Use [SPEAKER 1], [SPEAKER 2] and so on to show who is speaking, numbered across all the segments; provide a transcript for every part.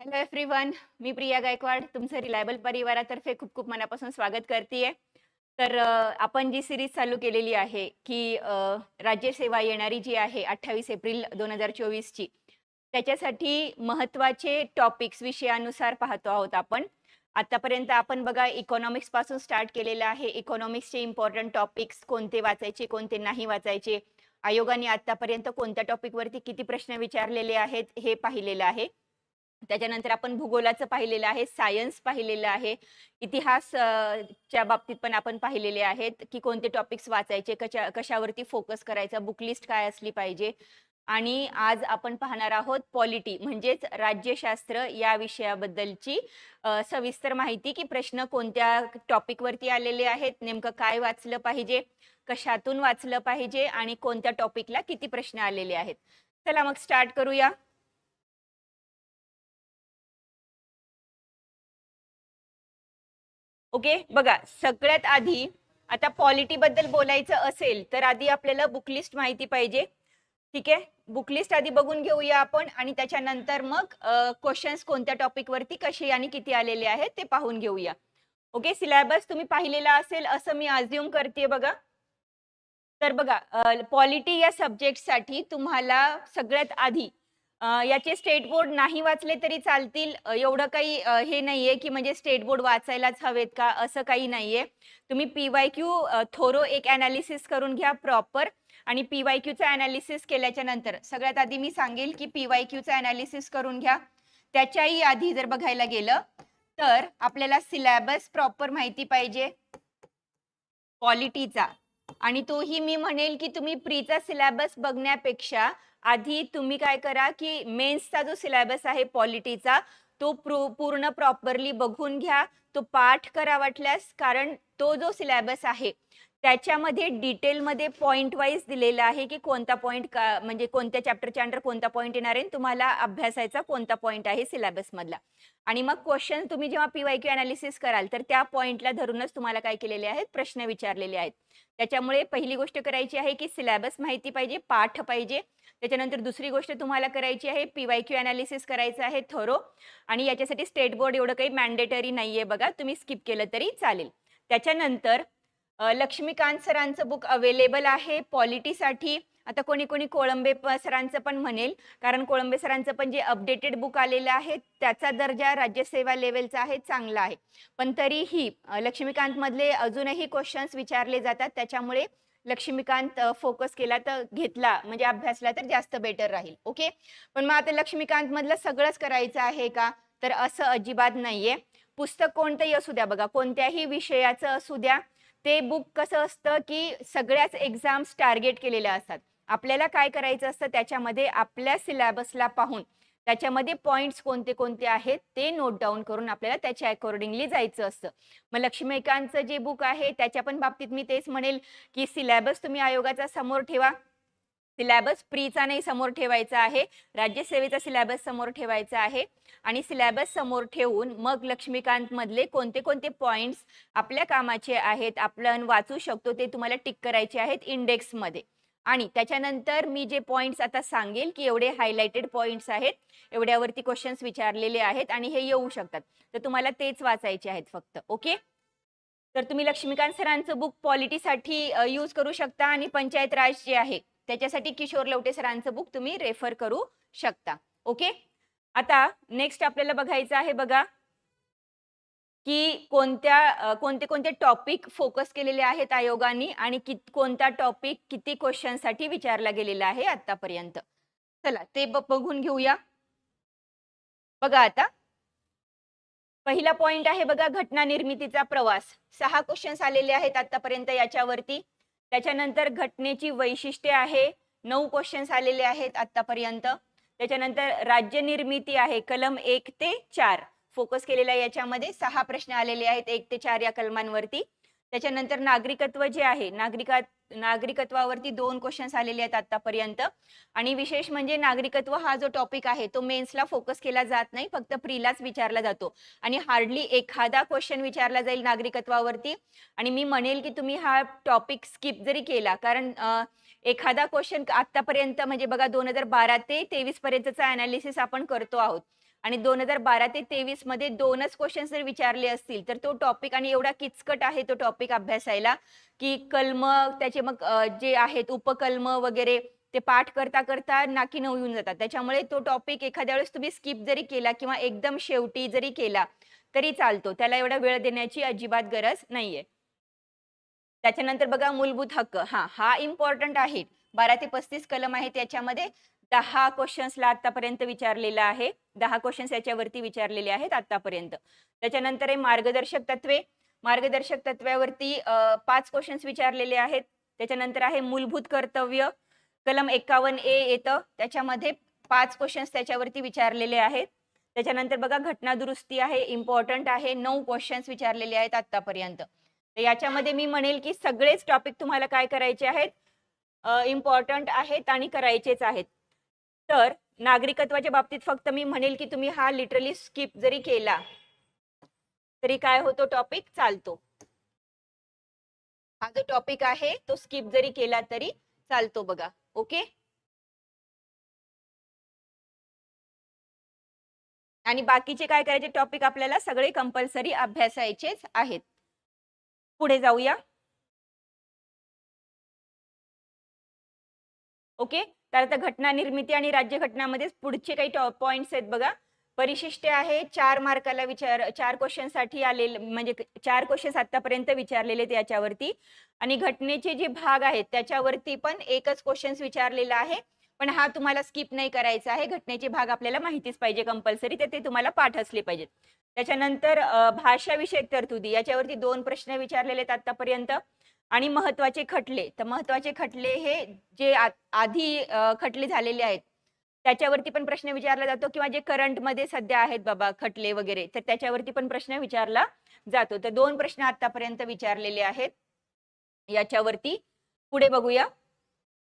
[SPEAKER 1] Hello everyone मी प्रिया गायकवाड तुमचं reliable परिवारातर्फे खूप खूप मनापासून स्वागत करते तर आपण जी सिरीज चालू केलेली आहे की राज्यसेवा येणारी जी आहे अठ्ठावीस एप्रिल दोन हजार चोवीसची त्याच्यासाठी महत्त्वाचे टॉपिक्स विषयानुसार पाहतो आहोत आपण. आतापर्यंत आपण बघा इकॉनॉमिक्सपासून स्टार्ट केलेलं आहे. इकॉनॉमिक्सचे इम्पॉर्टंट टॉपिक्स कोणते वाचायचे कोणते नाही वाचायचे आयोगाने आतापर्यंत कोणत्या टॉपिकवरती किती प्रश्न विचारलेले आहेत हे पाहिलेलं आहे. त्याच्यानंतर आपण भूगोलाचं पाहिलेलं आहे सायन्स पाहिलेलं आहे इतिहास च्या बाबतीत पण आपण पाहिलेले आहेत की कोणते टॉपिक्स वाचायचे कशा कशावरती फोकस करायचा बुक लिस्ट काय असली पाहिजे आणि आज आपण पाहणार आहोत पॉलिटी म्हणजेच राज्यशास्त्र या विषयाबद्दलची सविस्तर माहिती की प्रश्न कोणत्या टॉपिकवरती आलेले आहेत नेमकं काय वाचलं पाहिजे कशातून वाचलं पाहिजे आणि कोणत्या टॉपिकला किती प्रश्न आलेले आहेत. चला मग स्टार्ट करूया. ओके? बघा सगळ्यात आधी आता पॉलिटी बद्दल बोलायचं असेल तर आधी आपल्याला बुकलिस्ट माहिती पाहिजे. ठीक आहे? बुकलिस्ट आधी बघून घेऊया आपण आणि त्याच्यानंतर मग क्वेश्चन्स कोणत्या टॉपिकवरती कसे आणि किती आलेले आहेत ते पाहून घेऊया. ओके? सिलेबस तुम्ही पाहिलेला असेल असं मी अज्युम करते बघा. तर बघा पॉलिटी या सब्जेक्टसाठी तुम्हाला सगळ्यात आधी याचे स्टेट बोर्ड नाही वाचले तरी चालतील. एवढं काही हे नाहीये की म्हणजे स्टेट बोर्ड वाचायलाच हवेत का असं काही नाहीये. तुम्ही पी वाय क्यू थोरो एक अनालिसिस करून घ्या प्रॉपर आणि पी वाय क्यूचं अनालिसिस केल्याच्यानंतर. सगळ्यात आधी मी सांगेल की पी वाय क्यूचं अनालिसिस करून घ्या. त्याच्याही आधी जर बघायला गेलं तर आपल्याला सिलॅबस प्रॉपर माहिती पाहिजे. क्वालिटीचा आणि तोही मी म्हणेल की तुम्ही प्रीचा सिलेबस बघण्यापेक्षा आधी तुम्ही काय करा की मेन्सचा जो सिलेबस आहे पॉलिटीचा तो प्रू- पूर्ण प्रॉपरली बघून घ्या तो पाठ करा वाटल्यास कारण तो जो सिलेबस आहे त्याच्यामध्ये डिटेलमध्ये पॉईंट वाईज दिलेलं आहे की कोणता पॉईंट का म्हणजे कोणत्या चॅप्टरच्या अंडर कोणता पॉईंट येणार आहे आणि तुम्हाला अभ्यासायचा कोणता पॉईंट आहे सिलेबसमधला आणि मग क्वेश्चन तुम्ही जेव्हा पीवाय क्यू अनालिसिस कराल तर त्या पॉईंटला धरूनच तुम्हाला काय केलेले आहेत? प्रश्न विचारलेले आहेत. त्याच्यामुळे पहिली गोष्ट करायची आहे की सिलेबस माहिती पाहिजे पाठ पाहिजे. त्याच्यानंतर दुसरी गोष्ट तुम्हाला करायची आहे पीवाय क्यू अनालिसिस करायचं आहे थोरो आणि याच्यासाठी स्टेट बोर्ड एवढं काही मॅन्डेटरी आहे बघा तुम्ही स्किप केलं तरी चालेल. त्याच्यानंतर लक्ष्मीकांत सरांचं बुक अवेलेबल आहे. पॉलिटीसाठी आता कोणी कोणी कोळंबे सरांचं पण म्हणेल. कारण कोळंबे सरांचं पण जे अपडेटेड बुक आलेलं आहे त्याचा दर्जा राज्यसेवा लेवलचा आहे चांगला आहे. पण तरीही लक्ष्मीकांतमधले लक्ष्मीकांत मधले अजूनही क्वेश्चन्स विचारले जातात. त्याच्यामुळे लक्ष्मीकांत फोकस केला तर घेतला. म्हणजे अभ्यासला तर जास्त बेटर राहील. ओके पण मग आता लक्ष्मीकांत मधलं सगळंच करायचं आहे का? तर असं अजिबात नाहीये. पुस्तक कोणतंही असू द्या बघा. कोणत्याही विषयाचं असू द्या. ते बुक कसं असतं की सगळ्याच एक्झाम्स टार्गेट केलेल्या असतात. आपल्याला काय करायचं असतं? त्याच्यामध्ये आपल्या सिलेबसला पाहून त्याच्यामध्ये पॉईंट्स कोणते कोणते आहेत ते नोट डाऊन करून आपल्याला त्याच्या अकॉर्डिंगली जायचं असतं. मग लक्ष्मीकांतचं जे बुक आहे त्याच्या पण बाबतीत मी तेच म्हणेल की सिलेबस तुम्ही आयोगाचा समोर ठेवा. सिलॅबस प्रीचा नाही समोर ठेवायचा आहे. राज्यसेवेचा सिलॅबस समोर ठेवायचा आहे. आणि सिलॅबस समोर ठेवून मग लक्ष्मीकांत मधले कोणते कोणते पॉइंट्स आपल्या कामाचे आहेत आपण वाचू शकतो ते तुम्हाला टिक करायचे आहेत इंडेक्समध्ये. आणि त्याच्यानंतर मी जे पॉइंट्स आता सांगेल की एवढे हायलाइटेड पॉइंट्स आहेत एवढ्यावरती क्वेश्चन्स विचारलेले आहेत आणि हे येऊ शकतात. तर तुम्हाला तेच वाचायचे आहेत फक्त ओके? तर तुम्ही लक्ष्मीकांत सरांचं बुक पॉलिटीसाठी यूज करू शकता आणि पंचायत राज जे आहे त्याच्यासाठी किशोर लवटे सरांचं बुक तुम्ही रेफर करू शकता. ओके आता नेक्स्ट आपल्याला बघायचं आहे बघा की कोणत्या कोणते कोणते टॉपिक फोकस केलेले आहेत आयोगाने आणि कि कोणता टॉपिक किती क्वेश्चनसाठी विचारला गेलेला आहे आतापर्यंत. चला ते बघून घेऊया. बघा आता. पहिला पॉइंट आहे बघा घटना निर्मितीचा प्रवास. सहा क्वेश्चन्स आलेले आहेत आतापर्यंत याच्यावरती. त्याच्यानंतर घटनेची वैशिष्ट्ये आहे. नऊ क्वेश्चन्स आलेले आहेत आतापर्यंत त्याच्यानंतर राज्य निर्मिती आहे. कलम एक ते चार. फोकस केलेला याच्यामध्ये. सहा प्रश्न आलेले आहेत एक ते चार या कलमांवरती. त्याच्यानंतर नागरिकत्व जे आहे नागरिका नागरिकत्वावरती दोन क्वेश्चन्स आलेले आहेत आतापर्यंत. आणि विशेष म्हणजे नागरिकत्व हा जो टॉपिक आहे तो मेन्सला फोकस केला जात नाही फक्त प्रीलाच विचारला जातो. आणि हार्डली एखादा क्वेश्चन विचारला जाईल नागरिकत्वावरती. आणि मी म्हणेल की तुम्ही हा टॉपिक स्किप जरी केला कारण एखादा क्वेश्चन आतापर्यंत म्हणजे बघा दोन हजार बारा ते तेवीस पर्यंतचा अनालिसिस आपण करतो आहोत. आणि दोन हजार बारा ते तेवीसमध्ये दोनच क्वेश्चन जर विचारले असतील तर तो टॉपिक आणि एवढा किचकट आहे तो टॉपिक अभ्यासायला की कलम त्याचे मग जे आहेत उपकल्म वगैरे ते पाठ करता करता नाकी न येऊन जातात. त्याच्यामुळे तो टॉपिक एखाद्या वेळेस तुम्ही स्किप जरी केला किंवा एकदम शेवटी जरी केला तरी चालतो. त्याला एवढा वेळ देण्याची अजिबात गरज नाहीये. त्याच्यानंतर बघा मूलभूत हक्क. हा हा इम्पॉर्टंट आहे. बारा ते पस्तीस कलम आहे त्याच्यामध्ये दहा क्वेश्चन्सला आतापर्यंत विचारलेला आहे. दहा क्वेश्चन्स याच्यावरती विचारलेले आहेत आतापर्यंत. त्याच्यानंतर आहे मार्गदर्शक तत्वे. मार्गदर्शक तत्वावरती पाच क्वेश्चन्स विचारलेले आहेत. त्याच्यानंतर आहे मूलभूत कर्तव्य. कलम एकावन्न ए येतं. त्याच्यामध्ये पाच क्वेश्चन्स त्याच्यावरती विचारलेले आहेत. त्याच्यानंतर बघा घटना दुरुस्ती आहे इम्पॉर्टंट आहे नऊ क्वेश्चन्स विचारलेले आहेत आतापर्यंत. तर याच्यामध्ये मी म्हणेल की सगळेच टॉपिक तुम्हाला काय करायचे आहेत? इम्पॉर्टंट आहेत आणि करायचेच आहेत. तर नागरिकत्वाच्या बाबतीत फक्त मी म्हणेल की तुम्ही हा लिटरली स्किप जरी केला तरी काय होतो टॉपिक चालतो. हा जो टॉपिक आहे तो स्किप जरी केला तरी चालतो बघा. ओके आणि बाकीचे काय करायचे टॉपिक आपल्याला सगळे कंपल्सरी अभ्यासायचेच आहेत. पुढे जाऊया. ओके तर आता घटना निर्मिती आणि राज्य घटनामध्ये पुढचे काही पॉइंट्स आहेत बघा. परिशिष्ट आहे चार मार्काला विचार चार क्वेश्चनसाठी आलेले म्हणजे चार क्वेश्चन आतापर्यंत विचारलेले आहेत याच्यावरती. आणि घटनेचे जे भाग आहेत त्याच्यावरती पण एकच क्वेश्चन्स विचारलेला आहे. पण हा तुम्हाला स्किप नाही करायचा आहे. घटनेचे भाग आपल्याला माहितीच पाहिजे कंपल्सरी तर ते तुम्हाला पाठ असले पाहिजेत. त्याच्यानंतर भाषाविषयक तरतुदी याच्यावरती दोन प्रश्न विचारलेले आहेत आतापर्यंत. आणि महत्त्वाचे खटले. तर महत्त्वाचे खटले हे जे आधी खटले झालेले आहेत त्याच्यावरती पण प्रश्न विचारला जातो किंवा जे करंटमध्ये सध्या आहेत बाबा खटले वगैरे तर त्याच्यावरती पण प्रश्न विचारला जातो. तर दोन प्रश्न आतापर्यंत विचारलेले आहेत. याच्यावरती पुढे बघूया.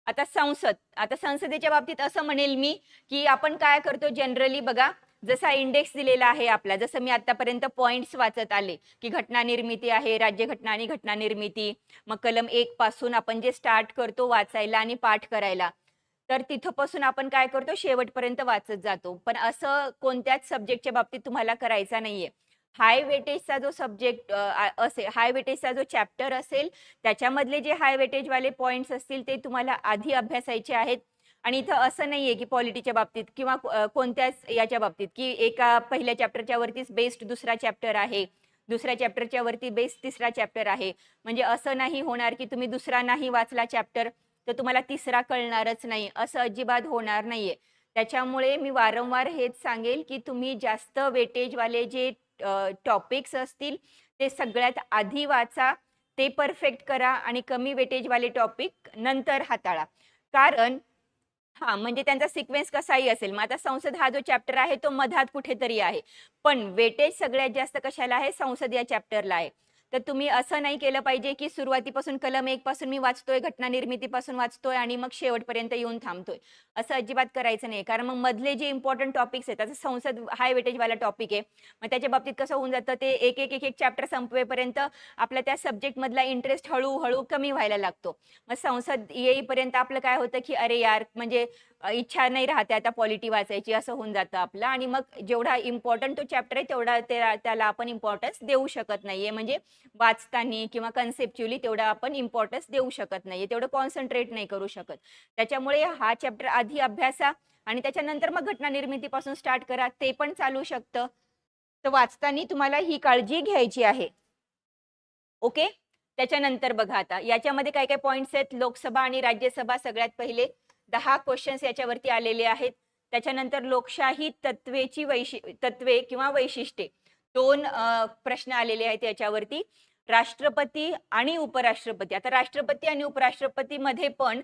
[SPEAKER 1] आता संसद. आता संसदेच्या बाबतीत असं म्हणेल मी की आपण काय करतो जनरली बघा जसा इंडेक्स दिलेला आहे आपला जसं मी आतापर्यंत पॉइंट्स वाचत आले की घटना निर्मिती आहे राज्य घटना आणि घटना निर्मिती मग कलम एक पासून आपण जे स्टार्ट करतो वाचायला आणि पाठ करायला तर तिथपासून आपण काय करतो? शेवटपर्यंत वाचत जातो. पण असं कोणत्याच सब्जेक्टच्या बाबतीत तुम्हाला करायचा नाहीये. हाय वेटेजचा जो सब्जेक्ट असेल हाय वेटेजचा जो चॅप्टर असेल त्याच्यामधले जे हाय वेटेजवाले पॉइंट्स असतील ते तुम्हाला आधी अभ्यासायचे आहेत. आणि इथं असं नाहीये की पॉलिटीच्या बाबतीत किंवा कोणत्याच याच्या बाबतीत की एका पहिल्या चॅप्टरच्या वरतीच बेस्ड दुसरा चॅप्टर आहे दुसऱ्या चॅप्टरच्या वरती बेस्ड तिसरा चॅप्टर आहे. म्हणजे असं नाही होणार की तुम्ही दुसरा नाही वाचला चॅप्टर तर तुम्हाला तिसरा कळणारच नाही असं अजिबात होणार नाहीये. त्याच्यामुळे मी वारंवार हेच सांगेल की तुम्ही जास्त वेटेजवाले जे टॉपिक्स असतील ते सगळ्यात आधी वाचा ते परफेक्ट करा आणि कमी वेटेजवाले टॉपिक नंतर हाताळा. कारण हा म्हणजे त्यांचा सिक्वेन्स कसाही असेल. मग आता संसद हा जो चॅप्टर आहे तो मधात कुठेतरी आहे. पण वेटेज सगळ्यात जास्त कशाला आहे? संसद या चॅप्टरला आहे. तर तुम्ही असं नाही केलं पाहिजे की सुरुवातीपासून कलम एक पासून मी वाचतोय घटना निर्मितीपासून वाचतोय आणि मग शेवटपर्यंत येऊन थांबतोय. असं अजिबात करायचं नाही. कारण मग मधले जे इम्पॉर्टंट टॉपिक्स आहेत त्याचं संसद हाय वेटेजवाला टॉपिक आहे मग त्याच्या बाबतीत कसं होऊन जातं ते एक एक एक एक चॅप्टर संपवेपर्यंत आपल्या त्या सब्जेक्ट मधला इंटरेस्ट हळूहळू कमी व्हायला लागतो. मग संसद येईपर्यंत आपलं काय होतं की अरे यार म्हणजे इच्छा नाही राहते आता पॉलिटी वाचायची असं होऊन जातं आपलं. आणि मग जेवढा इम्पॉर्टंट तो चॅप्टर आहे तेवढा त्याला आपण इम्पॉर्टन्स देऊ शकत नाहीये. म्हणजे वाचताना किंवा कन्सेप्च्युअली तेवढा आपण इम्पॉर्टन्स देऊ शकत नाहीये. तेवढं कॉन्सन्ट्रेट नाही करू शकत. त्याच्यामुळे हा चॅप्टर आधी अभ्यासा आणि त्याच्यानंतर मग घटना निर्मितीपासून स्टार्ट करा. ते पण चालू शकतं. तर वाचताना तुम्हाला ही काळजी घ्यायची आहे. ओके त्याच्यानंतर बघा आता. याच्यामध्ये काय काय पॉईंट्स आहेत? लोकसभा आणि राज्यसभा सगळ्यात पहिले. दहा क्वेश्चन्स याच्यावरती आलेले आहेत. त्याच्यानंतर लोकशाही तत्वेची वैशि तत्वे किंवा वैशिष्ट्ये. दोन प्रश्न आलेले आहेत याच्यावरती. राष्ट्रपती आणि उपराष्ट्रपती. आता राष्ट्रपती आणि उपराष्ट्रपती मध्ये पण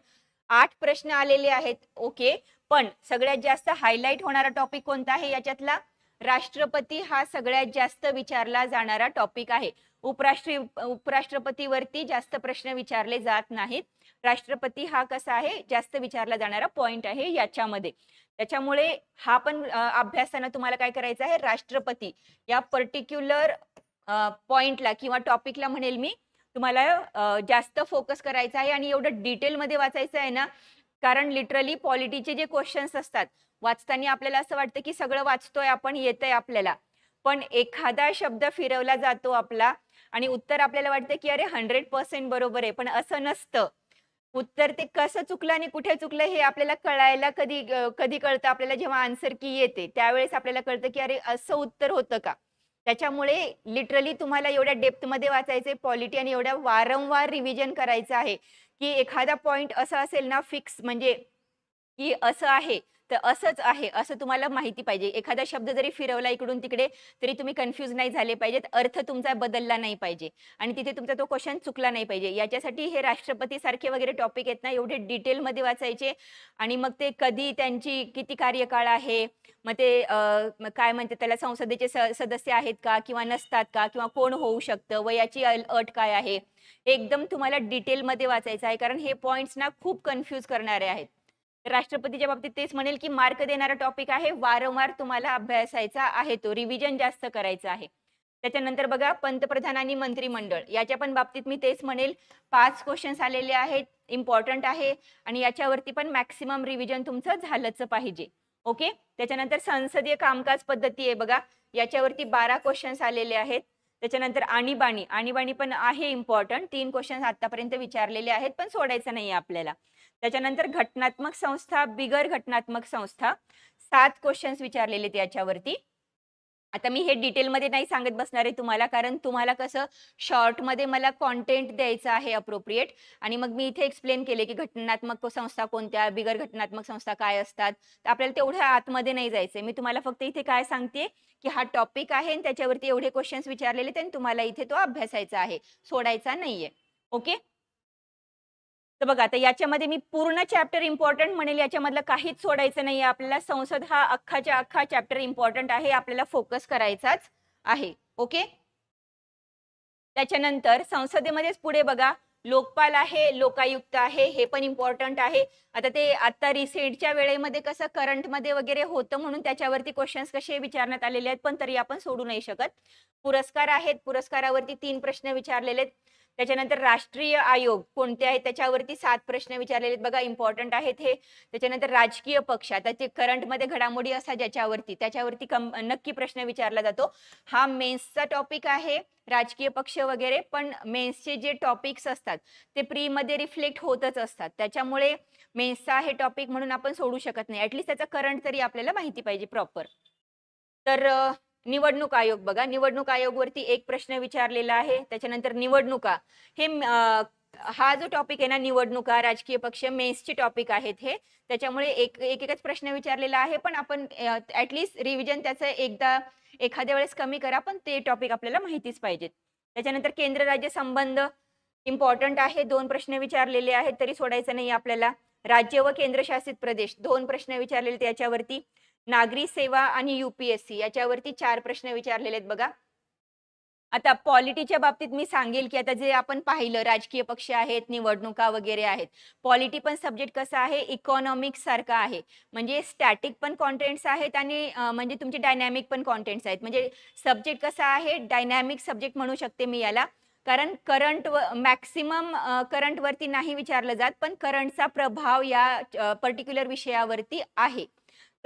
[SPEAKER 1] आठ प्रश्न आलेले आहेत. ओके. पण सगळ्यात जास्त हायलाईट होणारा टॉपिक कोणता आहे याच्यातला? राष्ट्रपती हा सगळ्यात जास्त विचारला जाणारा टॉपिक आहे. उपराष्ट्र उपराष्ट्रपतीवरती जास्त प्रश्न विचारले जात नाहीत. राष्ट्रपती हा कसा आहे? जास्त विचारला जाणारा पॉइंट आहे याच्यामध्ये. त्याच्यामुळे हा पण अभ्यासानं तुम्हाला काय करायचं आहे राष्ट्रपती या पर्टिक्युलर पॉइंटला किंवा टॉपिकला म्हणेल मी तुम्हाला जास्त फोकस करायचा आहे आणि एवढं डिटेलमध्ये वाचायचं आहे ना कारण लिटरली पॉलिटीचे जे क्वेश्चन्स असतात वाचताना आपल्याला असं वाटतं की सगळं वाचतोय आपण येतंय आपल्याला. पण एखादा शब्द फिरवला जातो आपला आणि उत्तर आपल्याला वाटतं की अरे हंड्रेड पर्सेंट बरोबर आहे पण असं नसतं. उत्तर ते कसं चुकलं आणि कुठे चुकलं हे आपल्याला कळायला कधी कधी कळतं. आपल्याला जेव्हा आन्सर की येते त्यावेळेस आपल्याला कळतं की अरे असं उत्तर होतं का? त्याच्यामुळे लिटरली तुम्हाला एवढ्या डेप्थमध्ये वाचायचे पॉलिटी आणि एवढ्या वारंवार रिव्हिजन करायचं आहे की एखादा पॉइंट असा असेल ना फिक्स म्हणजे की असं आहे तर असंच आहे असं तुम्हाला माहिती पाहिजे. एखादा शब्द जरी फिरवला इकडून तिकडे तरी तुम्ही कन्फ्यूज नाही झाले पाहिजेत. अर्थ तुमचा बदलला नाही पाहिजे. आणि तिथे तुमचा तो क्वेश्चन चुकला नाही पाहिजे. याच्यासाठी हे राष्ट्रपती सारखे वगैरे टॉपिक आहेत ना एवढे डिटेलमध्ये वाचायचे. आणि मग ते कधी त्यांची किती कार्यकाळ आहे? मग ते काय म्हणते त्याला संसदेचे स- सदस्य आहेत का? किंवा नसतात का? किंवा कोण होऊ शकतं? वयाची अल- अट काय आहे? एकदम तुम्हाला डिटेलमध्ये वाचायचं आहे. कारण हे पॉईंट्स ना खूप कन्फ्यूज करणारे आहेत. राष्ट्रपतीच्या बाबतीत तेच म्हणेल की मार्क देणारा टॉपिक आहे. वारंवार तुम्हाला अभ्यासायचा आहे. तो रिव्हिजन जास्त करायचा आहे. त्याच्यानंतर बघा पंतप्रधान आणि मंत्रिमंडळ. याच्या पण बाबतीत मी तेच म्हणेल. पाच क्वेश्चन्स आलेले आहेत. इम्पॉर्टंट आहे. आणि याच्यावरती पण मॅक्सिमम रिव्हिजन तुमचं झालंच पाहिजे. ओके त्याच्यानंतर संसदीय कामकाज पद्धती आहे बघा. याच्यावरती बारा क्वेश्चन्स आलेले आहेत. त्याच्यानंतर आणीबाणी. आणीबाणी पण आहे इम्पॉर्टंट तीन क्वेश्चन्स आतापर्यंत विचारलेले आहेत पण सोडायचं नाही आपल्याला. त्याच्यानंतर घटनात्मक संस्था बिगर घटनात्मक संस्था. सात क्वेश्चन्स विचारलेले आहेत याच्यावरती. आता मी हे डिटेलमध्ये नाही सांगत बसणार आहे तुम्हाला कारण तुम्हाला कसं शॉर्टमध्ये मला कॉन्टेंट द्यायचं आहे अप्रोप्रिएट आणि मग मी इथे एक्सप्लेन केले की घटनात्मक संस्था कोणत्या बिगर घटनात्मक संस्था काय असतात. तर आपल्याला तेवढ्या आतमध्ये नाही जायचंय. मी तुम्हाला फक्त इथे काय सांगते की हा टॉपिक आहे आणि त्याच्यावरती एवढे क्वेश्चन्स विचारलेले आहेत आणि तुम्हाला इथे तो अभ्यासायचा आहे सोडायचा नाहीये. ओके तर बघा आता याच्यामध्ये मी पूर्ण चॅप्टर इम्पॉर्टंट म्हणेल याच्यामधलं काहीच सोडायचं नाही आपल्याला संसद हा अख्खाच्या अख्खा चॅप्टर इम्पॉर्टंट आहे आपल्याला फोकस करायचाच आहे. ओके त्याच्यानंतर संसदेमध्येच पुढे बघा लोकपाल आहे लोकायुक्त आहे हे पण इम्पॉर्टंट आहे. आता ते आता रिसेंटच्या वेळेमध्ये कसं करंटमध्ये वगैरे होतं म्हणून त्याच्यावरती क्वेश्चन्स कसे विचारण्यात आलेले आहेत पण तरी आपण सोडू नाही शकत. पुरस्कार आहेत पुरस्कारावरती तीन प्रश्न विचारलेले आहेत. त्याच्यानंतर राष्ट्रीय आयोग कोणते आहेत? त्याच्यावरती सात प्रश्न विचारलेले आहेत. बघा इम्पॉर्टंट आहेत हे. त्याच्यानंतर राजकीय पक्ष. आता ते करंटमध्ये घडामोडी असतात ज्याच्यावरती त्याच्यावरती कम नक्की प्रश्न विचारला जातो. हा मेन्सचा टॉपिक आहे राजकीय पक्ष वगैरे पण मेन्सचे जे टॉपिक्स असतात ते प्रीमध्ये रिफ्लेक्ट होतच असतात. त्याच्यामुळे मेन्सचा हे टॉपिक म्हणून आपण सोडू शकत नाही. ऍटलीस्ट त्याचा करंट तरी आपल्याला माहिती पाहिजे प्रॉपर तर निवडणूक आयोग बघा. निवडणूक आयोगवरती एक प्रश्न विचारलेला आहे. त्याच्यानंतर निवडणुका. हे हा जो टॉपिक आहे ना निवडणुका राजकीय पक्ष मेन्सचे टॉपिक आहेत हे. त्याच्यामुळे एक एकच प्रश्न विचारलेला आहे. पण आपण ऍटलीस्ट रिव्हिजन त्याचं एकदा एखाद्या वेळेस कमी करा. पण ते टॉपिक आपल्याला माहितीच पाहिजेत. त्याच्यानंतर केंद्र राज्य संबंध इम्पॉर्टंट आहे. दोन प्रश्न विचारलेले आहेत. तरी सोडायचं नाही आपल्याला. राज्य व केंद्रशासित प्रदेश. दोन प्रश्न विचारलेले त्याच्यावरती. याच्यावरती नागरी सेवा आणि युपीएससी याच्यावरती चार प्रश्न विचारलेले आहेत बघा. आता पॉलिटीच्या बाबतीत मी सांगेल की आता जे आपण पाहिलं राजकीय पक्ष आहेत निवडणुका वगैरे आहेत पॉलिटी पण सब्जेक्ट कसा आहे इकॉनॉमिक्स सारखा आहे. म्हणजे स्टॅटिक पण कॉन्टेंट्स आहेत आणि म्हणजे तुमचे डायनॅमिक पण कॉन्टेंट्स आहेत. म्हणजे सब्जेक्ट कसा आहे डायनॅमिक सब्जेक्ट म्हणू शकते मी याला. कारण करंट व मॅक्सिमम करंटवरती नाही विचारलं जात पण करंटचा प्रभाव या पर्टिक्युलर विषयावरती आहे.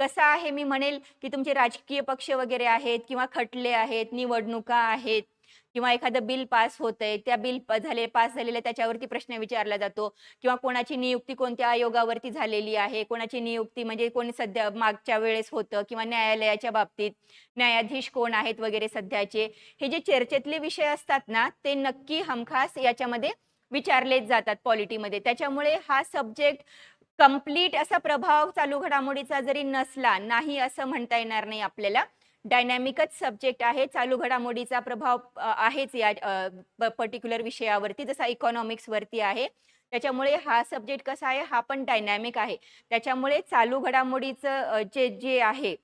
[SPEAKER 1] कसा आहे? मी म्हणेल की तुमचे राजकीय पक्ष वगैरे आहेत किंवा खटले आहेत निवडणुका आहेत किंवा एखादं बिल पास होतंय त्या बिल झाले पास झालेल्या त्याच्यावरती प्रश्न विचारला जातो. किंवा कोणाची नियुक्ती कोणत्या आयोगावरती झालेली आहे? कोणाची नियुक्ती म्हणजे कोणी सध्या मागच्या वेळेस होतं किंवा न्यायालयाच्या बाबतीत? न्यायाधीश कोण आहेत वगैरे सध्याचे? हे जे चर्चेतले विषय असतात ना ते नक्की हमखास याच्यामध्ये विचारलेच जातात पॉलिटीमध्ये. त्याच्यामुळे हा सब्जेक्ट कंप्लीट असा प्रभाव चालू घडामोडीचा जरी नसला नाही असं म्हणता येणार नाही आपल्याला. डायनॅमिकच सब्जेक्ट आहे चालू घडामोडीचा प्रभाव आहेच या पर्टिक्युलर विषयावरती जसा इकॉनॉमिक्स वरती आहे. त्याच्यामुळे हा सब्जेक्ट कसा आहे हा पण डायनॅमिक आहे. त्याच्यामुळे चालू घडामोडीचं जे जे आहे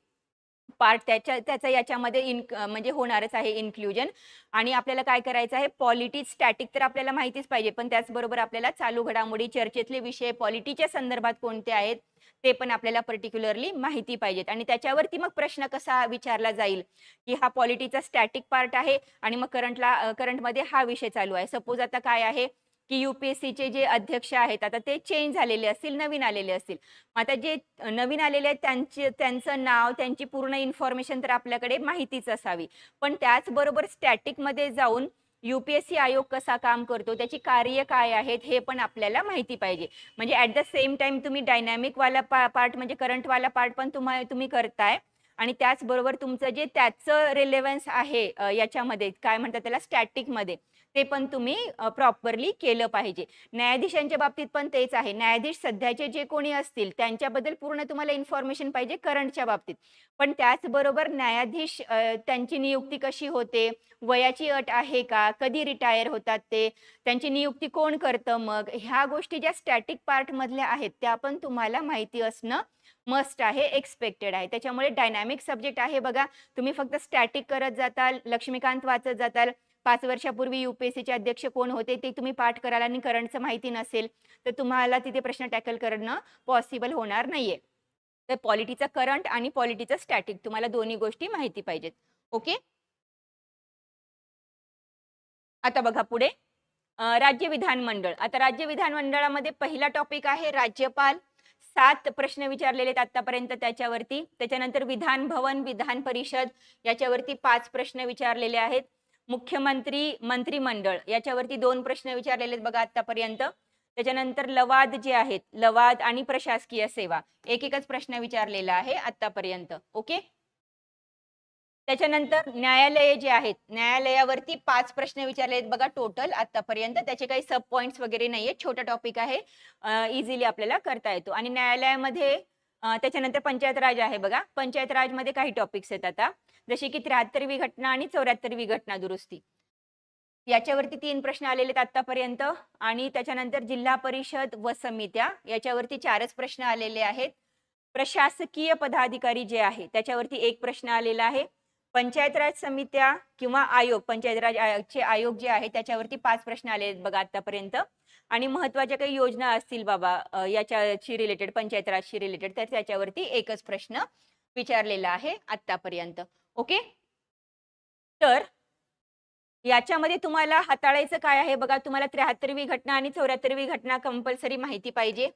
[SPEAKER 1] पार्ट त्याच्या त्याचं याच्यामध्ये इन म्हणजे होणारच आहे इन्क्लुजन आणि आपल्याला काय करायचं आहे पॉलिटी स्टॅटिक तर आपल्याला माहितीच पाहिजे पण त्याचबरोबर आपल्याला चालू घडामोडी चर्चेतले विषय पॉलिटीच्या संदर्भात कोणते आहेत ते पण आपल्याला पर्टिक्युलरली माहिती पाहिजेत. आणि त्याच्यावरती मग प्रश्न कसा विचारला जाईल की हा पॉलिटीचा स्टॅटिक पार्ट आहे आणि मग करंटला करंटमध्ये हा विषय चालू आहे. सपोज आता काय आहे की युपीएससीचे जे अध्यक्ष आहेत आता ते चेंज झालेले असतील नवीन आलेले असतील. आता जे नवीन आलेले आहेत त्यांचे त्यांचं नाव त्यांची पूर्ण इन्फॉर्मेशन तर आपल्याकडे माहितीच असावी. पण त्याचबरोबर स्टॅटिकमध्ये जाऊन युपीएससी आयोग कसा काम करतो त्याची कार्य काय आहेत हे पण आपल्याला माहिती पाहिजे. म्हणजे ॲट द सेम टाइम तुम्ही डायनॅमिकवाला पा पार्ट म्हणजे करंटवाला पार्ट पण तुम्हा तुम्ही करताय. आणि त्याचबरोबर तुमचं जे त्याचं रिलेव्हन्स आहे याच्यामध्ये काय म्हणतात त्याला स्टॅटिकमध्ये ते पण तुम्ही प्रॉपरली केलं पाहिजे. न्यायाधीशांच्या बाबतीत पण तेच आहे. न्यायाधीश सध्याचे जे कोणी असतील त्यांच्याबद्दल पूर्ण तुम्हाला इन्फॉर्मेशन पाहिजे करंटच्या बाबतीत. पण त्याचबरोबर न्यायाधीश त्यांची नियुक्ती कशी होते? वयाची अट आहे का? कधी रिटायर होतात ते? त्यांची नियुक्ती कोण करतं मग? ह्या गोष्टी ज्या स्टॅटिक पार्टमधल्या आहेत त्या पण तुम्हाला माहिती असणं मस्ट आहे एक्सपेक्टेड आहे. त्याच्यामुळे डायनॅमिक सब्जेक्ट आहे बघा. तुम्ही फक्त स्टॅटिक करत जाताल लक्ष्मीकांत वाचत जाताल. पाच वर्षापूर्वी युपीएससीचे अध्यक्ष कोण होते ते तुम्ही पाठ कराल आणि करंटचं माहिती नसेल तर तुम्हाला तिथे प्रश्न टॅकल करणं पॉसिबल होणार नाहीये. तर पॉलिटीचा करंट आणि पॉलिटीचा स्टॅटिक तुम्हाला दोन्ही गोष्टी माहिती पाहिजेत. ओके आता बघा पुढे. राज्य विधानमंडळ आता राज्य विधानमंडळामध्ये पहिला टॉपिक आहे राज्यपाल. सात प्रश्न विचारलेले आहेत आतापर्यंत त्याच्यावरती. त्याच्यानंतर विधान भवन विधान परिषद याच्यावरती पाच प्रश्न विचारलेले आहेत. मुख्यमंत्री मंत्रिमंडळ याच्यावरती दोन प्रश्न विचारलेले आहेत बघा आतापर्यंत त्याच्यानंतर लवाद जे आहेत लवाद आणि प्रशासकीय सेवा एक एकच प्रश्न विचारलेला आहे आतापर्यंत ओके? त्याच्यानंतर न्यायालये जे आहेत न्यायालयावरती पाच प्रश्न विचारले आहेत बघा टोटल आतापर्यंत. त्याचे काही सब पॉइंट्स वगैरे नाहीये छोटा टॉपिक आहे. इझिली आपल्याला करता येतो. आणि न्यायालयामध्ये त्याच्यानंतर पंचायत राज आहे बघा. पंचायत राजमध्ये काही टॉपिक्स आहेत आता. जसे की त्र्याहत्तरवी घटना आणि चौऱ्याहत्तरवी घटना दुरुस्ती. याच्यावरती तीन प्रश्न आलेले आहेत आतापर्यंत. आणि त्याच्यानंतर जिल्हा परिषद व समित्या याच्यावरती चारच प्रश्न आलेले आहेत. प्रशासकीय पदाधिकारी जे आहे त्याच्यावरती एक प्रश्न आलेला आहे. पंचायत राज समित्या किंवा आयोग पंचायत राज आयोग जे आहे त्याच्यावरती पाच प्रश्न आले आहेत बघा आतापर्यंत. आणि महत्त्वाच्या काही योजना असतील बाबा याच्याशी रिलेटेड पंचायत राजशी रिलेटेड तर त्याच्यावरती एकच प्रश्न विचारलेला आहे आतापर्यंत ओके? तर याच्यामध्ये तुम्हाला हाताळायचं काय आहे बघा? तुम्हाला त्र्याहत्तरवी घटना आणि चौऱ्याहत्तरवी घटना कंपल्सरी माहिती पाहिजे.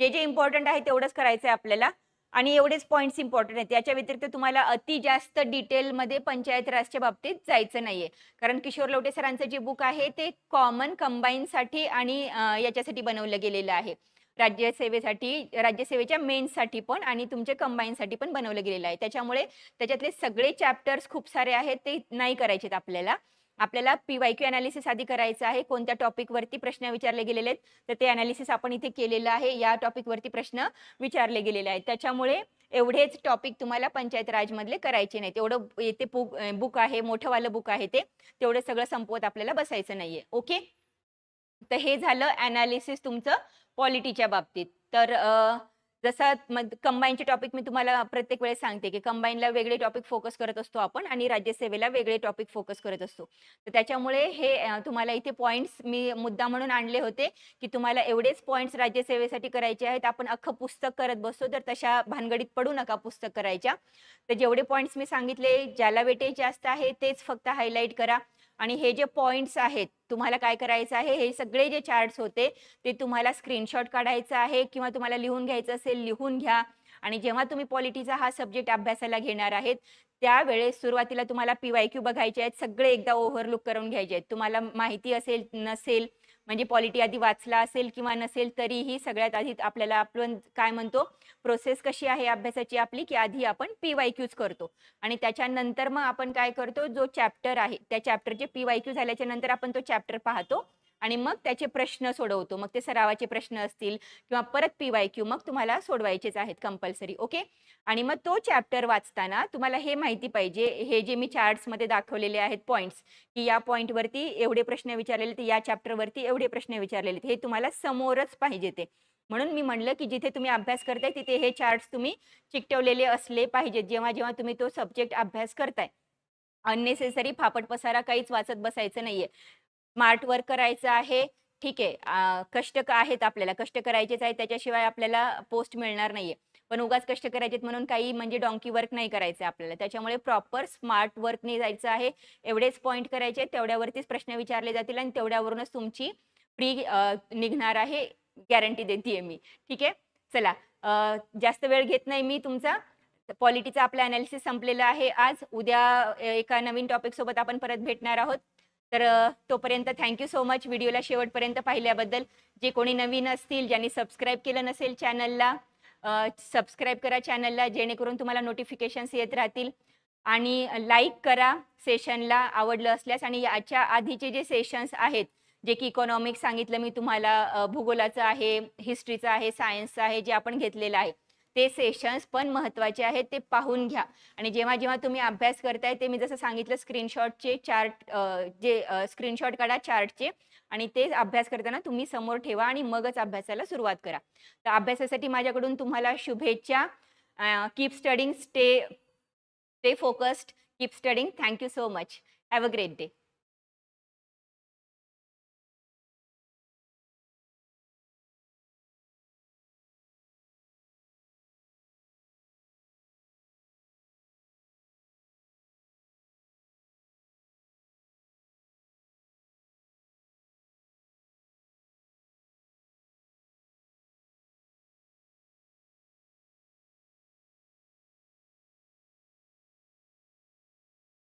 [SPEAKER 1] जे जे इम्पॉर्टंट आहे तेवढंच करायचं आहे आपल्याला. आणि एवढेच पॉईंट्स इम्पॉर्टंट आहेत. याच्या व्यतिरिक्त तुम्हाला अति जास्त डिटेलमध्ये पंचायत राजच्या बाबतीत जायचं नाहीये. कारण किशोर लवटे सरांचं जे बुक आहे ते कॉमन कंबाईनसाठी आणि याच्यासाठी बनवलं गेलेलं आहे. राज्यसेवेसाठी राज्यसेवेच्या मेन्ससाठी पण आणि तुमच्या कंबाईनसाठी पण बनवलं गेलेलं आहे. त्याच्यामुळे त्याच्यातले सगळे चॅप्टर्स खूप सारे आहेत ते नाही करायचेत आपल्याला. आपल्याला पी वाय क्यू अनालिसिस आधी करायचं आहे. कोणत्या टॉपिकवरती प्रश्न विचारले गेलेले आहेत? तर ते अनालिसिस आपण इथे केलेलं आहे. या टॉपिकवरती प्रश्न विचारले गेलेले आहेत. त्याच्यामुळे एवढेच टॉपिक तुम्हाला पंचायत राजमधले करायचे नाहीत. एवढं येते बुक बुक आहे मोठंवालं बुक आहे ते. तेवढं सगळं संपवत आपल्याला बसायचं नाहीये. ओके तर हे झालं अनालिसिस तुमचं पॉलिटीच्या बाबतीत. तर जसं कंबाईनचे टॉपिक मी तुम्हाला प्रत्येक वेळेस सांगते की कंबाईनला वेगळे टॉपिक फोकस करत असतो आपण आणि राज्यसेवेला वेगळे टॉपिक फोकस करत असतो. तर त्याच्यामुळे हे तुम्हाला इथे पॉईंट्स मी मुद्दा म्हणून आणले होते की तुम्हाला एवढेच पॉईंट्स राज्यसेवेसाठी करायचे आहेत आपण अख्खं पुस्तक करत बसतो तर तशा भानगडीत पडू नका पुस्तक करायच्या. तर जेवढे पॉईंट्स मी सांगितले ज्याला वेटेज जास्त आहे तेच फक्त हायलाईट करा. आणि हे जे पॉईंट्स आहेत तुम्हाला काय करायचं आहे? हे सगळे जे चार्ट्स होते ते तुम्हाला स्क्रीनशॉट काढायचं आहे किंवा तुम्हाला लिहून घ्यायचं असेल लिहून घ्या. आणि जेव्हा तुम्ही पॉलिटीचा हा सब्जेक्ट अभ्यासाला घेणार आहेत त्यावेळेस सुरुवातीला तुम्हाला पी वाय क्यू बघायचे आहेत सगळे एकदा ओव्हरलुक करून घ्यायचे आहेत. तुम्हाला माहिती असेल नसेल म्हणजे पॉलिटी आधी वाचला असेल किंवा नसेल तरीही सगळ्यात आधी आपल्याला आपण काय म्हणतो प्रोसेस कशी आहे अभ्यासाची आपली की आधी आपण पी वाय क्यूज करतो. आणि त्याच्यानंतर मग आपण काय करतो जो चॅप्टर आहे त्या चॅप्टरचे पी वाय क्यू झाल्याच्यानंतर आपण तो चॅप्टर पाहतो. आणि मग त्याचे प्रश्न सोडवतो. मग ते सरावाचे प्रश्न असतील किंवा परत पी वाय क्यू मग तुम्हाला सोडवायचेच आहेत कंपल्सरी ओके आणि मग तो चॅप्टर वाचताना तुम्हाला हे माहिती पाहिजे. हे जे मी चार्ट्समध्ये दाखवलेले आहेत पॉईंट्स की या पॉईंटवरती एवढे प्रश्न विचारलेले ते या चॅप्टरवरती एवढे प्रश्न विचारलेले हे तुम्हाला समोरच पाहिजे ते. म्हणून मी म्हणलं की जिथे तुम्ही अभ्यास करताय तिथे हे चार्ट्स तुम्ही चिकटवलेले असले पाहिजेत. जेव्हा जेव्हा तुम्ही तो सब्जेक्ट अभ्यास करताय. अननेसेसरी फापट पसारा काहीच वाचत बसायचं नाहीये. स्मार्ट वर्क करायचं आहे. ठीक आहे. कष्ट का आहेत आपल्याला. कष्ट करायचेच आहेत. त्याच्याशिवाय आपल्याला पोस्ट मिळणार नाहीये. पण उगाच कष्ट करायचे म्हणून काही म्हणजे डॉंकी वर्क नाही करायचं आपल्याला. त्याच्यामुळे प्रॉपर स्मार्ट वर्कने जायचं आहे. एवढेच पॉईंट करायचे तेवढ्यावरतीच प्रश्न विचारले जातील आणि तेवढ्यावरूनच तुमची फ्री निघणार आहे. गॅरंटी देते मी. ठीक आहे? चला. जास्त वेळ घेत नाही मी तुमचा. पॉलिटीचा आपला अनालिसिस संपलेला आहे. आज उद्या एका नवीन टॉपिक सोबत आपण परत भेटणार आहोत. तर तोपर्यंत थँक्यू सो मच व्हिडिओला शेवटपर्यंत पाहिल्याबद्दल. जे कोणी नवीन असतील ज्यांनी सबस्क्राईब केलं नसेल चॅनलला सबस्क्राईब करा चॅनलला जेणेकरून तुम्हाला नोटिफिकेशन्स येत राहतील. आणि लाईक करा सेशनला आवडलं असल्यास. आणि याच्या आधीचे जे सेशन्स आहेत जे की इकॉनॉमिक्स सांगितलं मी तुम्हाला भूगोलाचं आहे हिस्ट्रीचं आहे सायन्सचं आहे जे आपण घेतलेलं आहे. ते सेशन्स पण महत्त्वाचे आहेत ते पाहून घ्या. आणि जेव्हा जेव्हा तुम्ही अभ्यास करताय ते मी जसं सांगितलं स्क्रीनशॉटचे चार्ट जे स्क्रीनशॉट काढा चार्टचे आणि ते अभ्यास करताना तुम्ही समोर ठेवा आणि मगच अभ्यासाला सुरुवात करा. तर अभ्यासासाठी माझ्याकडून तुम्हाला शुभेच्छा. Keep studying stay stay focused keep studying thank you so much have a great day